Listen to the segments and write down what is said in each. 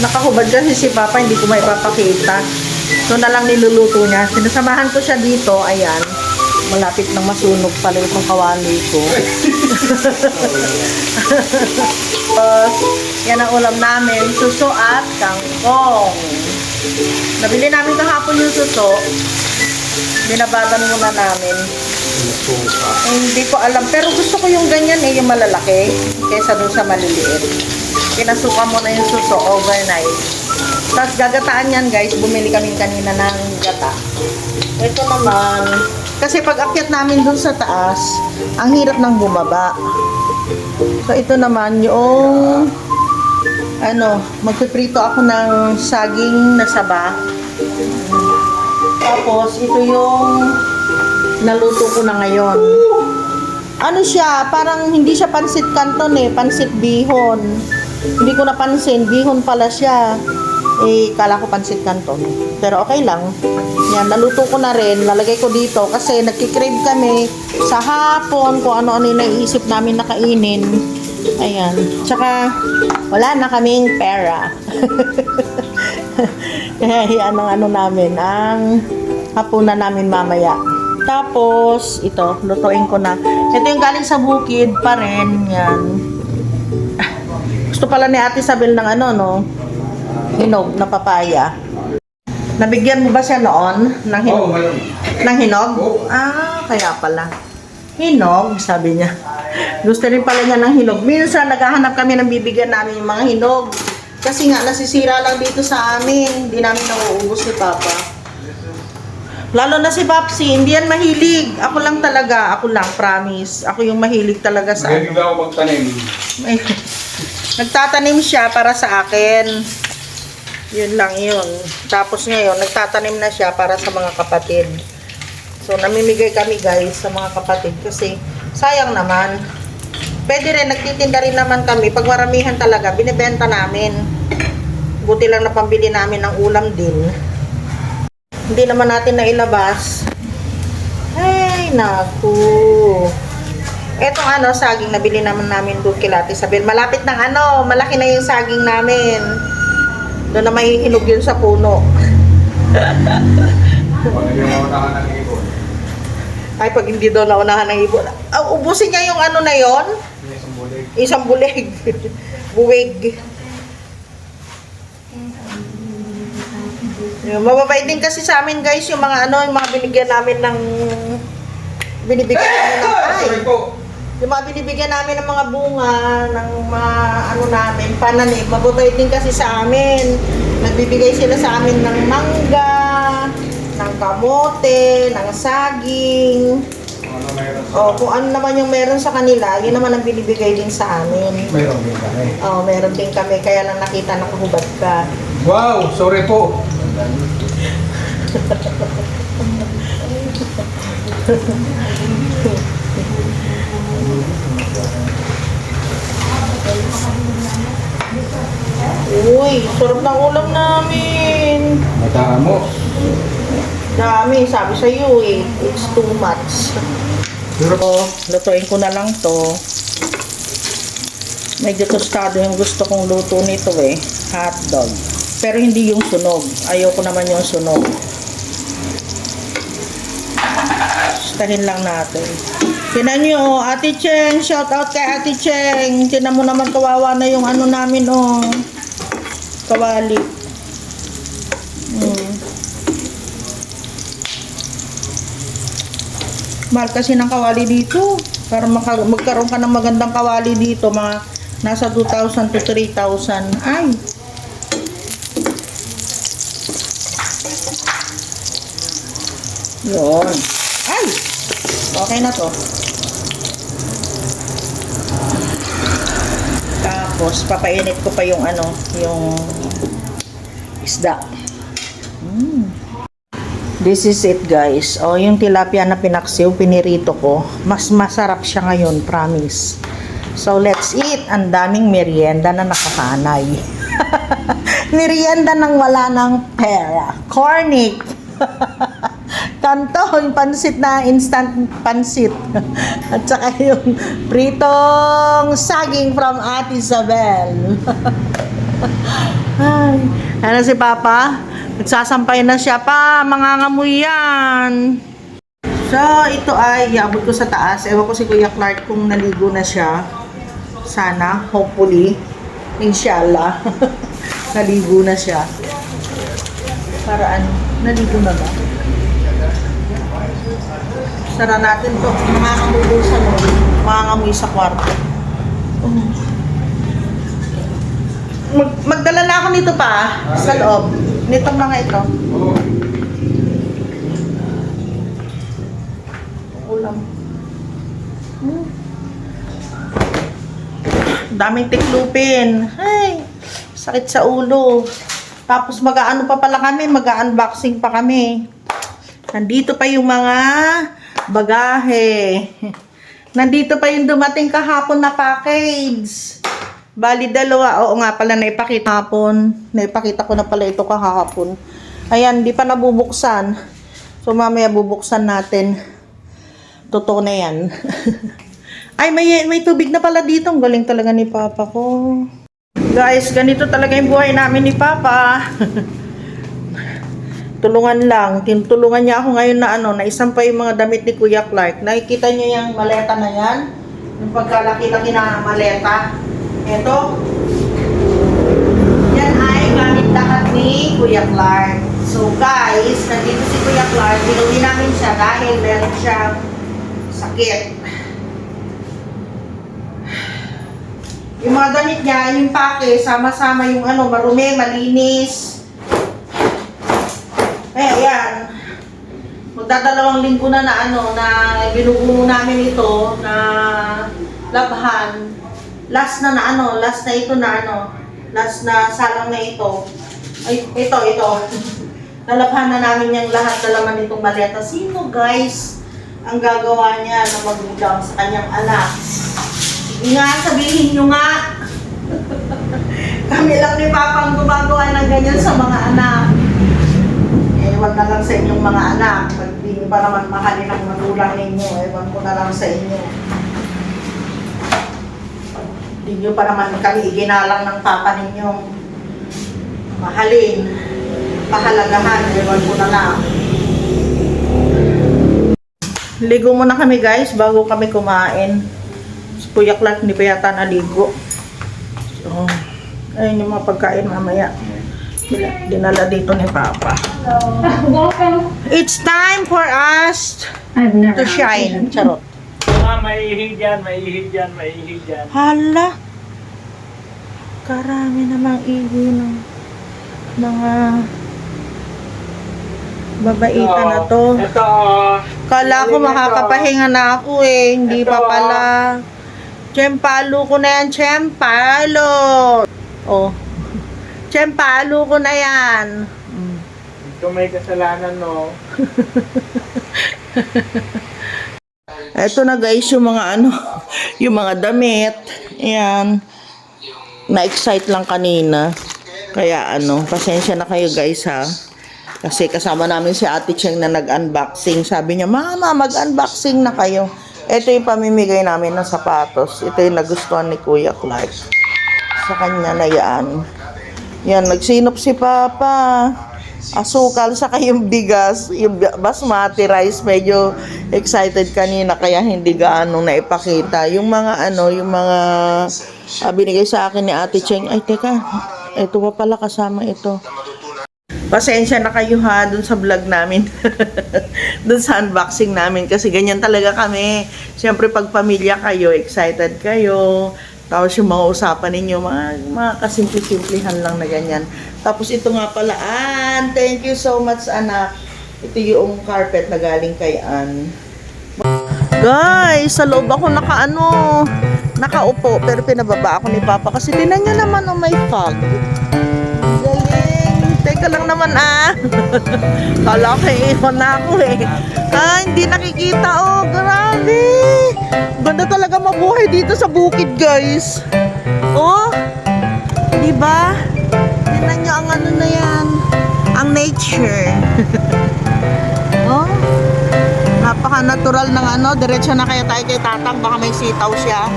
Nakahubad kasi si Papa, hindi ko may papakita. So na lang niluluto niya. Sinasamahan ko siya dito, ayan. Malapit nang masunog pala itong kawali ko. Tapos, yan ang ulam namin, suso at kangkong. Nabili namin kahapon yung suso. Binabadan muna namin. Eh, hindi ko alam. Pero gusto ko yung ganyan eh, yung malalaki. Kesa dun sa maliliit. Pinasukan mo na yung suso overnight. Tapos gagataan yan guys. Bumili kami kanina ng gata. Ito naman. Kasi pag akyat namin dun sa taas, ang hirap ng bumaba. So ito naman yung ano, magpiprito ako ng saging na saba. Tapos ito yung naluto ko na ngayon. Ano siya, parang hindi siya pansit canton eh, pansit bihon. Hindi ko napansin, bihon pala siya. Eh, kala ko pansit canton. Pero okay lang. Yan, naluto ko na rin. Lalagay ko dito kasi nagkikrave kami sa hapon kung ano-ano yung naiisip namin na kainin. Ayan. Tsaka, wala na kaming pera. Kaya yan ang ano namin, ang hapunan namin mamaya. Tapos, ito, lutuin ko na. Ito yung galing sa bukid pa rin. Yan. Gusto pala ni Ate Isabel ng ano, no? Hinog na papaya. Nabigyan mo ba siya noon ng hinog? Mayroon. Ng hinog? Oo. Ah, kaya pala. Hinog, sabi niya. Gusto rin pala niya ng hinog. Minsan, naghahanap kami ng bibigyan namin yung mga hinog. Kasi nga, nasisira lang dito sa amin. Hindi namin nauubos ni Papa. Lalo na si Papsi, hindi yan mahilig. Ako lang talaga, ako lang, promise. Ako yung mahilig talaga sa... Hindi ako magtanim. Ay, nagtatanim siya para sa akin. Yun lang yun. Tapos ngayon, nagtatanim na siya para sa mga kapatid. So, namimigay kami guys sa mga kapatid kasi sayang naman. Pwede rin, nagtitinda rin naman kami. Pag maramihan talaga, binibenta namin. Buti lang na pambili namin ng ulam din. Hindi naman natin nailabas. Ay, naku. Etong ano, saging nabili naman namin doon kay Ate Isabel. Malapit ng ano, malaki na yung saging namin. Doon na may hinog yun sa puno. Ay, pag hindi daw naunahan ng ibon. Ah, ubusin niya yung ano na yon isang bulig. Isang bulig. Buwig. Yung mababait din kasi sa amin guys yung mga ano, yung mga binigyan namin ng binibigyan namin ng ay, Sorry po. Yung mga binibigyan namin ng mga bunga, ng mga ano namin, pananim, mababait din kasi sa amin. Nagbibigay sila sa amin ng mangga, ng kamote, ng saging. Ano mayroon sa... O kung ano naman yung meron sa kanila, yun naman ang binibigay din sa amin. Mayroon din kami. Oh, meron din kami, kaya lang nakita nakahubad ka. Wow! Sorry po. Uy, sarap ng ulam namin. Matamo. Dami, sabi sa iyo eh. It's too much. Pero So, lutuin ko na lang to. Medyo tostado yung gusto kong luto nito eh. Hot dog. Pero hindi yung sunog. Ayoko naman yung sunog. Stahin lang natin. Tinan nyo, oh, Ate Cheng. Shout out kay Ate Cheng. Tinan mo naman kawawa na yung ano namin, oh. Kawali. Hmm. Mahal kasi ng kawali dito. Para magkaroon ka ng magandang kawali dito, mga nasa 2,000 to 3,000. Ay! Yun. Ay! Okay na to. Tapos, papainit ko pa yung ano, yung isda. Mm. This is it guys. O, yung tilapia na pinaksiw, pinirito ko. Mas masarap siya ngayon, promise. So, let's eat. Ang daming merienda na nakahanay. merienda nang wala ng pera. Cornic. Kanton, pansit na instant pansit. At saka yung pritong saging from Ate Isabel. Ay, Ano si Papa? Nagsasampay na siya pa. Mangangamoy yan. So, ito ay iabot ko sa taas. Ewan ko si Kuya Clark kung naligo na siya. Sana, hopefully. Inshallah. naligo na siya. Para ano? Naligo na ba? Sara natin to. Mangangamoy sa no. Mangangamoy sa kwarto. Oh. Mag magdala na ako nito pa sa loob. Nitong mga ito. Ulam. Hmm. Daming tiklupin. Ay, sakit sa ulo. Tapos mag-aano pa pala kami, mag-unboxing pa kami. Nandito pa yung mga bagahe. Nandito pa yung dumating kahapon na package. Bali dalawa. Oo nga pala, naipakita hapon. Naipakita ko na pala ito kahapon. Ayan, di pa nabubuksan. So mamaya bubuksan natin. Totoo na yan. Ay, may, may tubig na pala dito. Ang galing talaga ni Papa ko. Guys, ganito talaga yung buhay namin ni Papa. Tulungan lang. Tinutulungan niya ako ngayon na ano, na isang pa yung mga damit ni Kuya Clark. Nakikita niyo yung maleta na yan? Yung pagkalaki-laki na maleta. Ito. Yan ay gamit lahat ni Kuya Clark. So guys, nandito si Kuya Clark. Binuwi namin siya dahil meron siyang sakit. Yung mga damit niya, yung pake, sama-sama yung ano, marumi, malinis. Magdadalawang linggo na na ano, na binubuo namin ito, na labhan. Last na na ano, last na ito na ano, last na salang na ito. Ay, ito, ito. Nalabhan na namin yung lahat na laman nitong maleta. Sino guys ang gagawa niya na magulang sa kanyang anak? Sige nga, sabihin nyo nga. Kami lang ni Papang gumagawa ng ganyan sa mga anak. Wag na lang sa inyong mga anak. Pag di nyo pa naman mahalin ang magulang ninyo, ewan ko na lang sa inyo. Pag di nyo pa naman kami iginalang ng papa ninyo. Mahalin. Pahalagahan, ewan ko na lang. Ligo muna kami guys bago kami kumain. Kuya Clark hindi pa yata naligo. So, ayun yung mga pagkain mamaya. Dina- Dinala dito ni Papa. Welcome. It's time for us I've never to shine. Charot. Ah, maihig yan, maihig yan, maihig yan. Hala. Karami namang ihi ng mga babaitan na to. Ito. Kala ko makakapahinga na ako eh. Hindi pa Ito, pala. Tsempalo ko na yan, tsempalo. Oh. Tsempalo ko na yan. Mm. ito may kasalanan, no? Eto na guys, yung mga ano, yung mga damit. Ayan. Na-excite lang kanina. Kaya ano, pasensya na kayo guys ha. Kasi kasama namin si Ate Cheng na nag-unboxing. Sabi niya, Mama, mag-unboxing na kayo. Ito yung pamimigay namin ng sapatos. Ito yung nagustuhan ni Kuya Clark. Sa kanya na yan. Yan, nagsinop si Papa. Asukal sa yung bigas, yung basmati rice, medyo excited kanina kaya hindi gaano naipakita. Yung mga ano, yung mga ah, binigay sa akin ni Ate Cheng, ay teka, ito pa pala kasama ito. Pasensya na kayo ha dun sa vlog namin. dun sa unboxing namin kasi ganyan talaga kami. Siyempre pag pamilya kayo, excited kayo. Tapos yung mga usapan ninyo, mga, mga kasimple-simplihan lang na ganyan. Tapos ito nga pala, Ann, thank you so much anak. Ito yung carpet na galing kay Ann. Guys, sa loob ako nakaano, nakaupo, pero pinababa ako ni Papa kasi tinan niyo naman oh, may fog. Teka lang naman ah. Kala ko iwan na ako eh. Ah, hindi nakikita oh. Grabe. Ganda talaga mabuhay dito sa bukid guys. Oh. Di ba? Tingnan niyo ang ano na yan. Ang nature. oh. Napaka-natural ng ano. Diretso na kaya tayo kay Tatang. Baka may sitaw siya.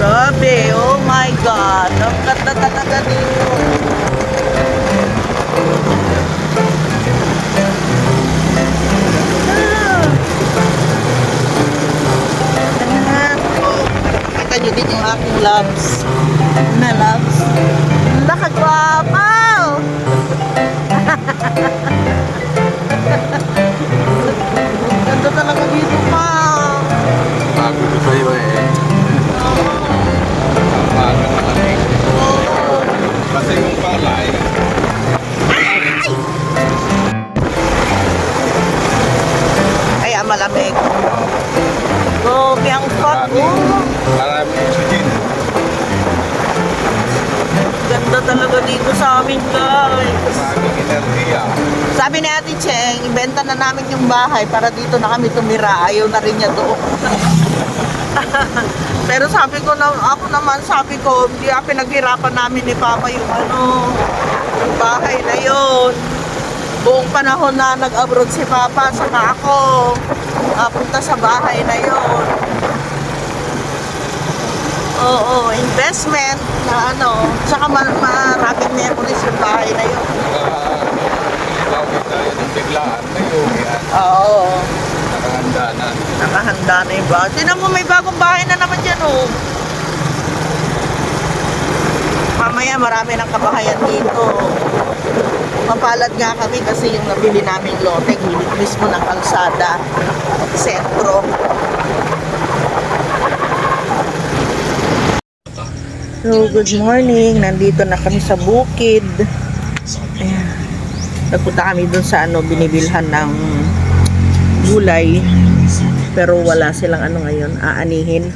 Grabe, oh my God. Talaga dito. Ah. Ayan. Kita nyo yung aking loves. Na loves. Nakagwapaw! Ganda malamig. Grabe ang hot. Oh. maraming oxygen. Ganda talaga dito sa amin, guys. Maraming enerhiya. Sabi ni Ate Cheng, ibenta na namin yung bahay para dito na kami tumira. Ayaw na rin niya doon. Pero sabi ko na, ako naman sabi ko, hindi ah, pinaghirapan namin ni Papa yung ano, yung bahay na yon. Buong panahon na nag-abroad si Papa, saka ako, napunta sa bahay na yon. Oo, investment na ano, saka ma- maraming memories yung bahay na yun. Biglaan ngayon. Yan, Oo. nakahanda na. Nakahanda na yung bahay. Tinan mo, may bagong bahay na naman dyan, oh. Mamaya marami ng kabahayan dito. Mapalad nga kami kasi yung nabili naming lote, gilid mismo ng kalsada, sentro. So, good morning. Nandito na kami sa bukid. Ayan. Nagpunta kami dun sa ano, binibilhan ng gulay. Pero wala silang ano ngayon, aanihin.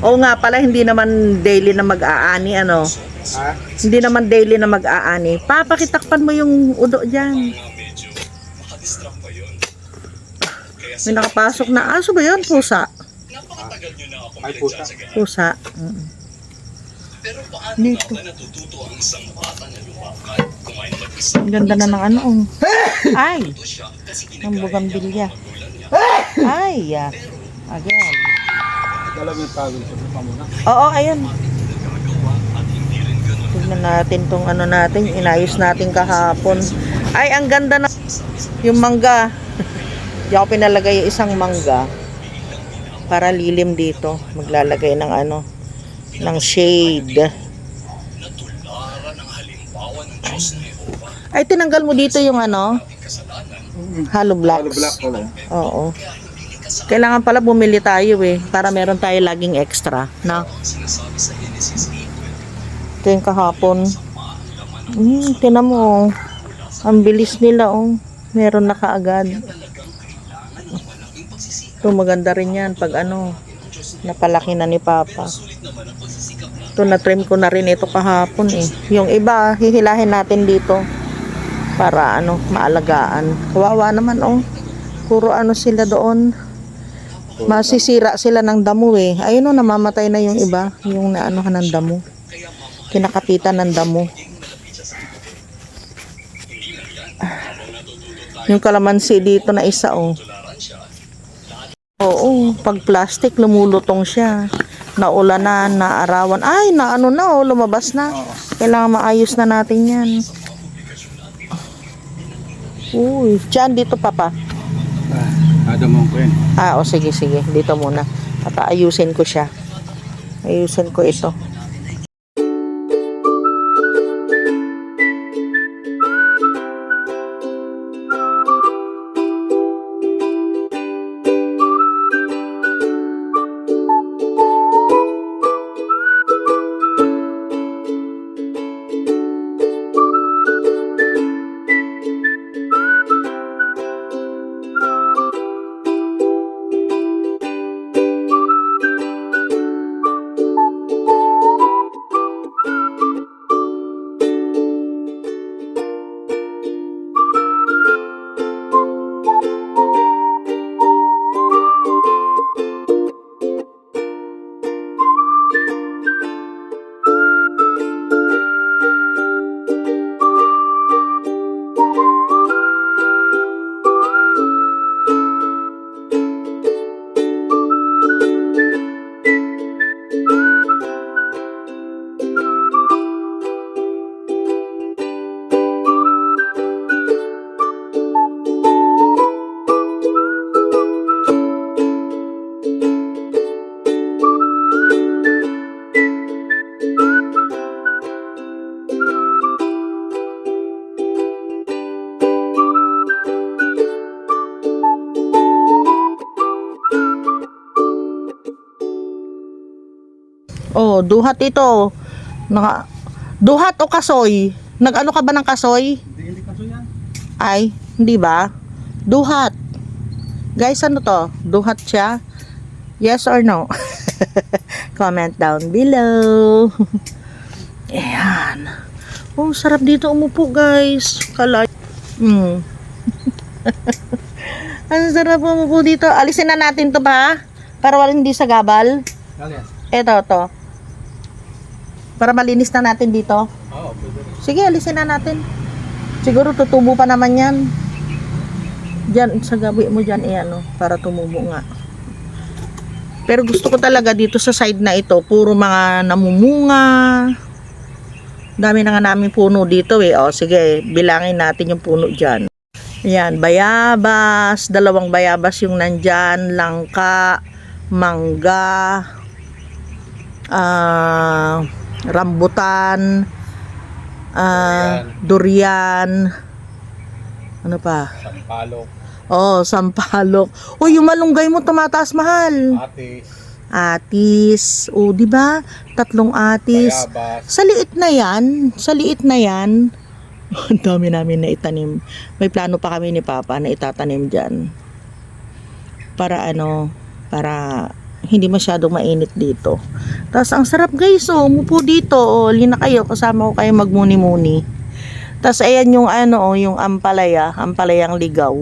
Oo nga pala, hindi naman daily na mag-aani, ano. Ha? Hindi naman daily na mag-aani. Papakitakpan mo yung udo dyan. May nakapasok na aso ba yun? Pusa. Ay pusa. Pusa. Mm. Dito. Ang ganda na ng ano. oh. Ay! Ang bugambilya. Ay! ah. Again. Alam yung tawag sa muna. Oo, ayun. Tignan natin tong ano natin, inayos natin kahapon. Ay, ang ganda na yung mangga. Di ako pinalagay isang mangga para lilim dito. Maglalagay ng ano, ng shade. Ay, tinanggal mo dito yung ano, hollow blocks. Hollow black ko lang. Oo. Kailangan pala bumili tayo eh, para meron tayo laging extra, na. Ito yung kahapon. Hmm, tinan mo, oh. ang bilis nila, oh. Meron na kaagad. Ito, maganda rin yan pag ano, napalaki na ni Papa. Ito, na-trim ko na rin ito kahapon eh. Yung iba, hihilahin natin dito para ano, maalagaan. Kawawa naman, oh. Puro ano sila doon. Masisira sila ng damo eh. Ayun oh, namamatay na yung iba. Yung naanohan ng damo. Kinakapitan ng damo. Yung kalamansi dito na isa oh. Oo, pag plastic lumulutong siya. Naulanan, naarawan. Ay, na ano na oh, lumabas na. Kailangan maayos na natin yan. Uy, dyan dito papa. Ah, adamon ko yan. Ah, o sige, sige. Dito muna. At ayusin ko siya. Ayusin ko ito. Duhat ito. Naka, duhat o kasoy? Nag-ano ka ba ng kasoy? Hindi, hindi kaso yan. Ay, hindi ba? Duhat. Guys, ano to? Duhat siya? Yes or no? Comment down below. Ayan. Oh, sarap dito umupo, guys. Kalay. Hmm. Ang sarap umupo dito. Alisin na natin to ba? Para walang hindi sa gabal. Eto, to. Para malinis na natin dito. Oo, pwede rin. Sige, alisin na natin. Siguro tutubo pa naman yan. Diyan, sa gabi mo dyan, eh, ano, para tumubo nga. Pero gusto ko talaga dito sa side na ito, puro mga namumunga. Dami na nga namin puno dito eh. O, sige, bilangin natin yung puno dyan. Ayan, bayabas, dalawang bayabas yung nandyan, langka, mangga, ah, rambutan, ah, durian, ano pa? Sampalok, Oh, sampalok. Oh, yung malunggay mo tumataas mahal. atis, Atis. Oh, di ba? Tatlong atis. bayabas. Sa liit na yan, sa liit na yan, ang dami namin na itanim. May plano pa kami ni Papa na itatanim dyan. Para ano, para hindi masyadong mainit dito. Tapos ang sarap guys, oh, umupo dito. Oh, lina kayo, kasama ko kayo magmuni-muni. Tapos ayan yung ano, oh, yung ampalaya, ampalayang ligaw.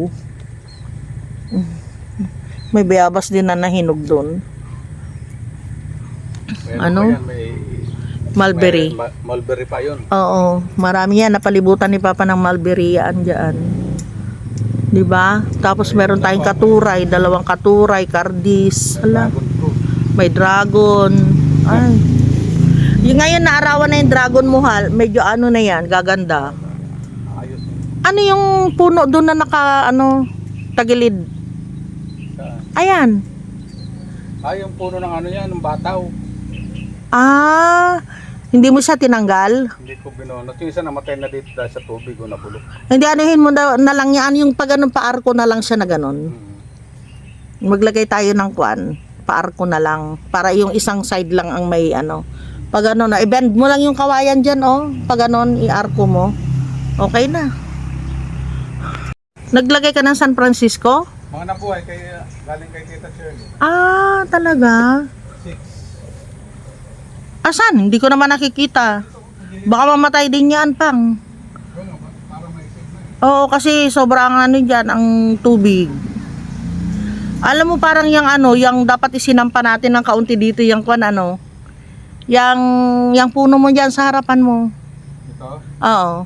May bayabas din na nahinog doon. Ano? may, Mulberry. may mulberry pa yun. Oo, marami yan. Napalibutan ni Papa ng mulberry yan dyan. Di ba? Tapos meron tayong katuray, dalawang katuray, kardis. Ala. May dragon. Ay. Yung ngayon naarawan na yung dragon mo, hal, medyo ano na yan, gaganda. Ano yung puno doon na naka, ano, tagilid? Ayan. Ah, yung puno ng ano yan, ng bataw. Ah, hindi mo siya tinanggal? Hindi ko binunot. Yung isa namatay na dito dahil sa tubig o nabulok. Hindi anuhin mo na, na lang yan, yung pag ganun paarko na lang siya na ganun. Hmm. maglagay tayo ng kwan, paarko na lang, para yung isang side lang ang may ano. Pag ano na, i-bend mo lang yung kawayan dyan, oh. Pag ganon, i-arko mo. Okay na. Naglagay ka ng San Francisco? Mga nabuhay, kay, galing kay Tita Shirley. Ah, talaga? Six. Asan? Hindi ko naman nakikita. Baka mamatay din yan, pang. Signal. Oo, kasi sobrang ano dyan, ang tubig. Alam mo parang yung ano, yung dapat isinampa natin ng kaunti dito, yung kwan ano, yung, yung puno mo dyan sa harapan mo. Ito, Oo.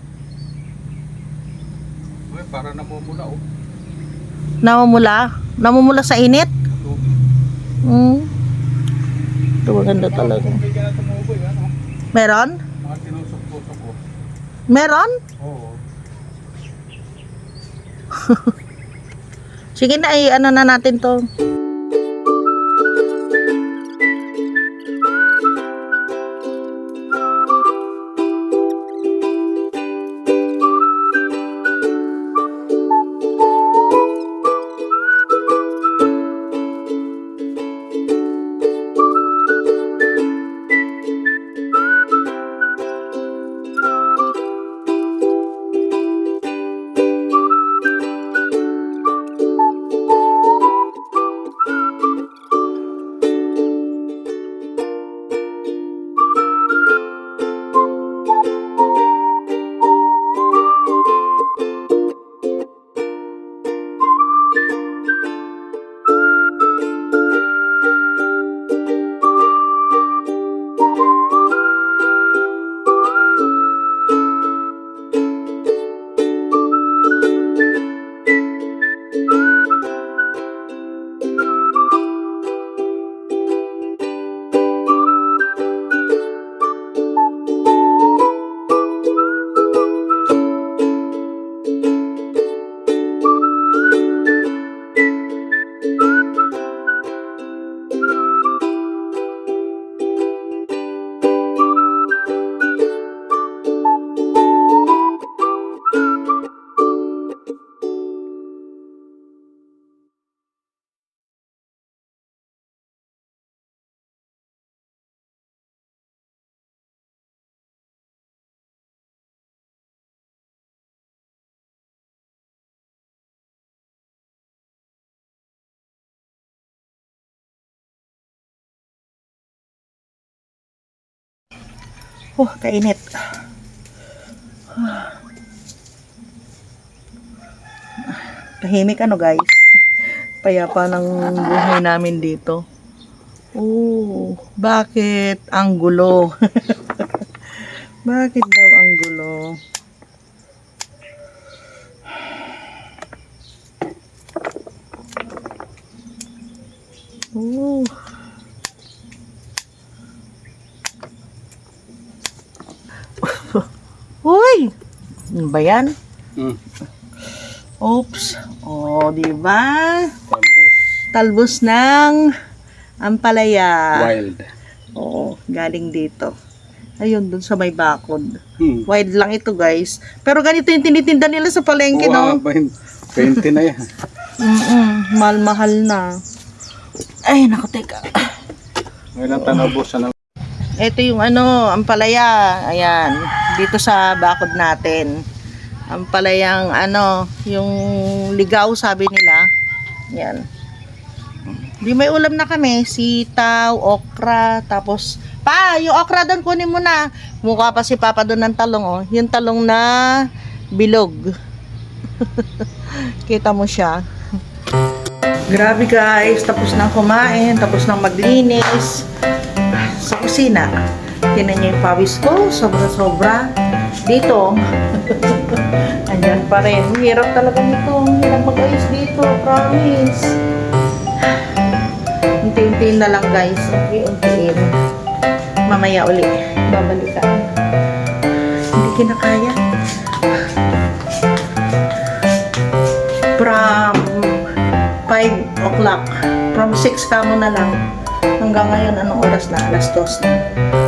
uy, para namumula oh. Namumula? Namumula sa init? Hmm. Ito maganda talaga. Ano? Meron? Mga tinusok-tusok ko. Meron? Oo. Sige na, ay, ano na natin to. Oh, kainit. Tahimik ano guys. Payapa ng buhay namin dito. Oh, bakit ang gulo? bakit daw ang gulo? Oh. Uy! Ano ba yan? Hmm. Oops. Oh, di ba? Tambos. Talbos ng ampalaya. Wild. Oo, galing dito. Ayun, dun sa may bakod. Hmm. Wild lang ito, guys. Pero ganito yung tinitinda nila sa palengke, no? Wow, 20 na yan. Mm-mm, mahal-mahal na. Ay, naku, teka. Ngayon ang tanabos na Ito yung ano, ampalaya. Ayan, dito sa bakod natin. Ampalayang ano, yung ligaw sabi nila. Yan. Di may ulam na kami, sitaw, okra, tapos pa, yung okra doon kunin mo na. Mukha pa si Papa doon ng talong oh. Yung talong na bilog. Kita mo siya. Grabe guys, tapos nang kumain, tapos nang maglinis sa kusina. Tinan niyo yung pawis ko, sobra-sobra. Dito, andyan pa rin. Hirap talaga nito. Hirap mag-ayos dito, promise. Unti-untiin na lang guys. Unti-untiin. Mamaya uli. Babalikan. Hindi kinakaya. From 5 o'clock. From 6 ka mo na lang. Hanggang ngayon, anong oras na? Alas 2 na.